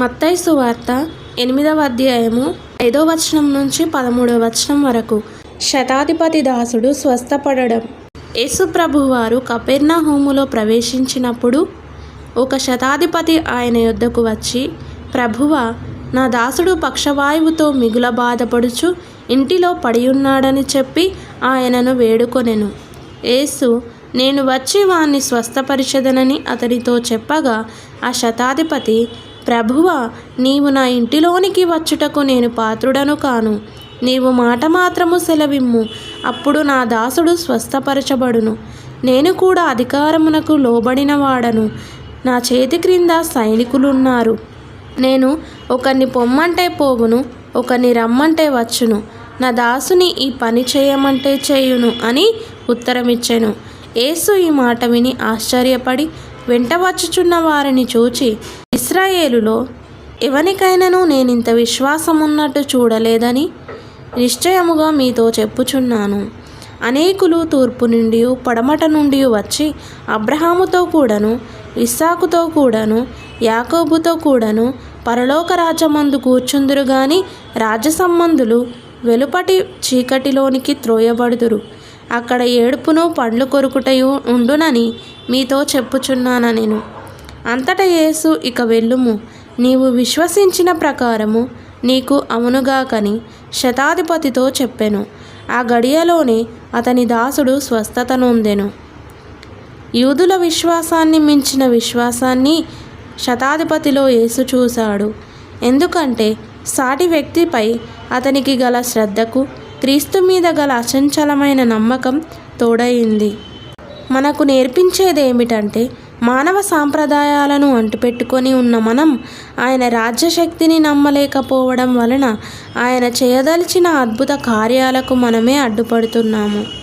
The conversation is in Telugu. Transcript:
మత్తైసు వార్త ఎనిమిదవ అధ్యాయము ఐదో వచనం నుంచి పదమూడవ వచనం వరకు. శతాధిపతి దాసుడు స్వస్థపడడం. యేసు ప్రభువారు కపెర్నా హోములో ప్రవేశించినప్పుడు ఒక శతాధిపతి ఆయన యొద్దకు వచ్చి ప్రభువా నా దాసుడు పక్షవాయువుతో మిగుల బాధపడుచు ఇంటిలో పడియున్నాడని చెప్పి ఆయనను వేడుకొనెను. యేసు నేను వచ్చి వాణ్ణి స్వస్థపరిచదనని అతనితో చెప్పగా ఆ శతాధిపతి ప్రభువ నీవు నా ఇంటిలోనికి వచ్చుటకు నేను పాత్రుడను కాను. నీవు మాట మాత్రము సెలవిమ్ము. అప్పుడు నా దాసుడు స్వస్థపరచబడును. నేను కూడా అధికారమునకు లోబడిన వాడను. నా చేతి క్రింద సైనికులున్నారు. నేను ఒకరిని పొమ్మంటే పోవును ఒకరిని రమ్మంటే వచ్చును. నా దాసుని ఈ పని చేయమంటే చేయును అని ఉత్తరమిచ్చాను. ఏసు ఈ మాట విని ఆశ్చర్యపడి వెంట వచ్చుచున్న వారిని చూచి ఇస్రాయేలులో ఎవనికైనాను నేనింత విశ్వాసమున్నట్టు చూడలేదని నిశ్చయముగా మీతో చెప్పుచున్నాను. అనేకులు తూర్పు నుండి పడమట నుండి వచ్చి అబ్రహాముతో కూడాను ఇస్సాకుతో కూడాను యాకోబుతో కూడాను పరలోక రాజ్యమందు కూర్చుందురు గాని రాజసంబంధులు వెలుపటి చీకటిలోనికి త్రోయబడుదురు. అక్కడ ఏడుపును పండ్లు కొరుకుటయు ఉండునని మీతో చెప్పుచున్నాను నేను. అంతటా యేసు ఇక వెళ్ళుము. నీవు విశ్వసించిన ప్రకారము నీకు అవునుగాకని శతాధిపతితో చెప్పెను. ఆ గడియలోనే అతని దాసుడు స్వస్థత నొందెను. యూదుల విశ్వాసాన్ని మించిన విశ్వాసాన్ని శతాధిపతిలో యేసు చూశాడు. ఎందుకంటే సాటి వ్యక్తిపై అతనికి గల శ్రద్ధకు క్రీస్తు మీద గల అచంచలమైన నమ్మకం తోడయింది. మనకు నేర్పించేది ఏమిటంటే మానవ సాంప్రదాయాలను అంటుపెట్టుకొని ఉన్న మనం ఆయన రాజ్యశక్తిని నమ్మలేకపోవడం వలన ఆయన చేయదలిచిన అద్భుత కార్యాలకు మనమే అడ్డుపడుతున్నాము.